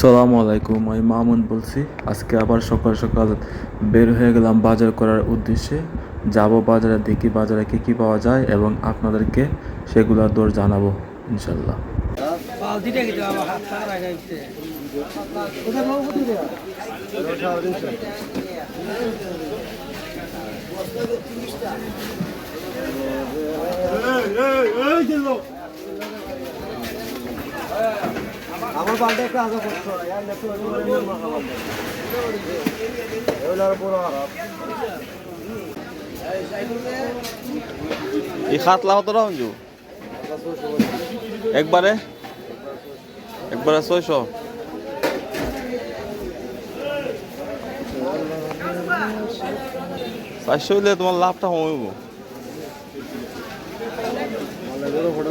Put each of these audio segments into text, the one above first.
সালামু আলাইকুম, আমি মামুন বলছি। আজকে আবার সকাল সকাল বের হয়ে গেলাম বাজার করার উদ্দেশ্যে। যাব বাজারে, দেখি বাজারে কী কী পাওয়া যায় এবং আপনাদেরকে সেগুলোর দর জানাব, ইনশাল্লাহ হাত ছাড়া রাখা হচ্ছে আমার বালটা একটু আগে করছ এই কত টাকা অঞ্জু একবারে? একবারে ছয়শো? চারশো হইলে তোমার লাভটা কমইব ফটো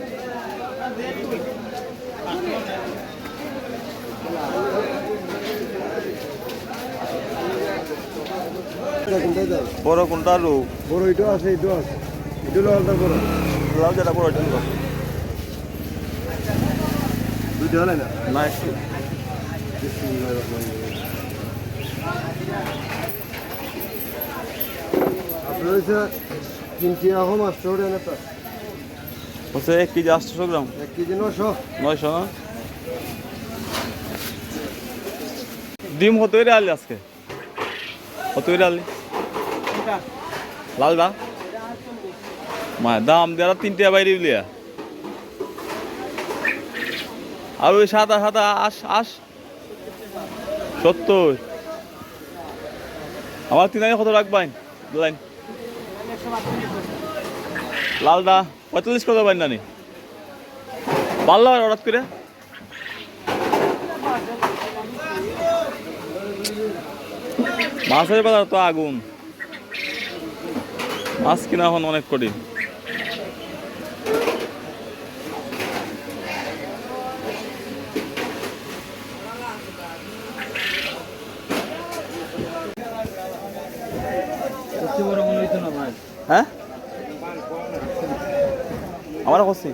বড় কোনটা আলু? বড় এটাও আছে এটাও আছে। এটাও আলাদা বড়। লাভ যেটা বড় এটা নিব। দুইটা হলে না? না একটু। আপনার হচ্ছে তিনটি আহম আসছে ওটা হচ্ছে এক কেজি আটশো গ্রাম। এক কেজি নশো নয়শো না ডিম হতে রে আলি আজকে? হতে রে আলি? লালদা মা দাম দেওয়া তিনটে বাইরে লিয়া আর ওই সাদা সাদা, আস আস। সত্তর। আমার তিন কত রাখবেন লাইন। লালদা পঁয়তাল্লিশ কত বাইন নানি। পারল হঠাৎ করে? মাছের বাজার তো আগুন। মাছ কিনা এখন অনেক কঠিন। হ্যাঁ? আমার করছি।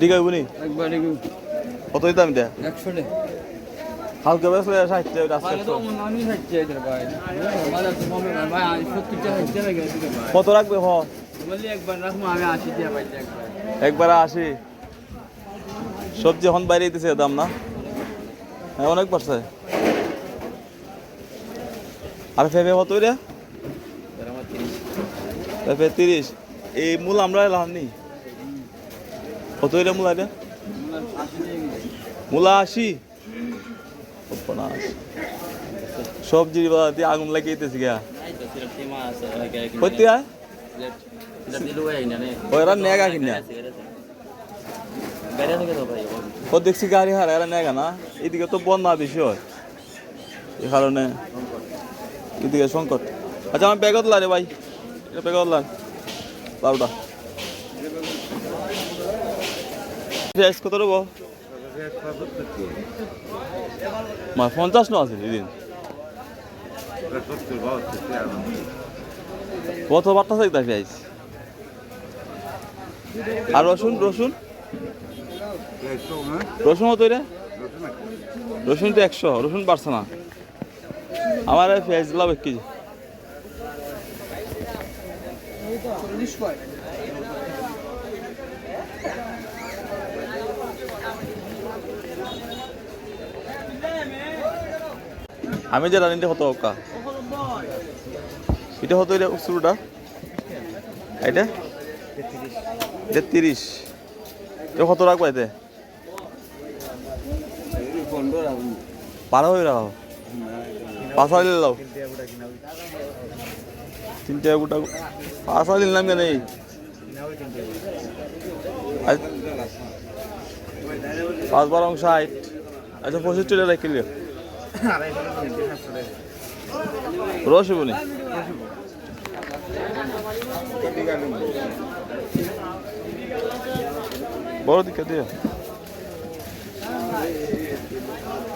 ডিগা গুনি কত দিতাম এটা? একশো টাকা হালকা বেসলে ভাই কত রাখবে হ? একবার আশি সবজি এখন বাইরে দিতেছে দাম না? হ্যাঁ অনেক বাড়ছে। আর ফেফে কত রে ফেফে তিরিশ। এই মূল আমরা এলাম নি কত রে মূলা রে মূলা আশি? সবজির বাজার দিয়ে আগুন লাগিয়ে দিতেছি গা আয়? ওরা নেগা কিনা। ও দেখছি গাড়ি হারা, এরা নেগা না? এদিকে তো বন্যা বেশি হয়। এই কারণে এদিকে সংকট। আচ্ছা আমার ব্যাগত লা রে ভাই। ব্যাগত লাউটা পেঁয়াজ কত দেবো মা পঞ্চাশ ন আছে এদিন কত বার্তা থাকতে পেঁয়াজ আর রসুন রসুন? রসুন কত রে রসুন তো একশো, রসুন বাড়ছে না। আমার এই পেঁয়াজ দিলাম এক কেজি। আমি যে রানিটা কত অক্কা এটা কত এটা শুরুটা এটা? এটা তিরিশ এটা কত রাখব এতে? বারো হয়ে রাখো পাঁচ হাজার লাও তিনটে গোটা পাঁচ হাজার নিলাম কেন এই? পাঁচ বারো ষাট আচ্ছা পঁচিশ টাকা kilo Proche, Boni. Bora de cadeia. Ah, é, é, é.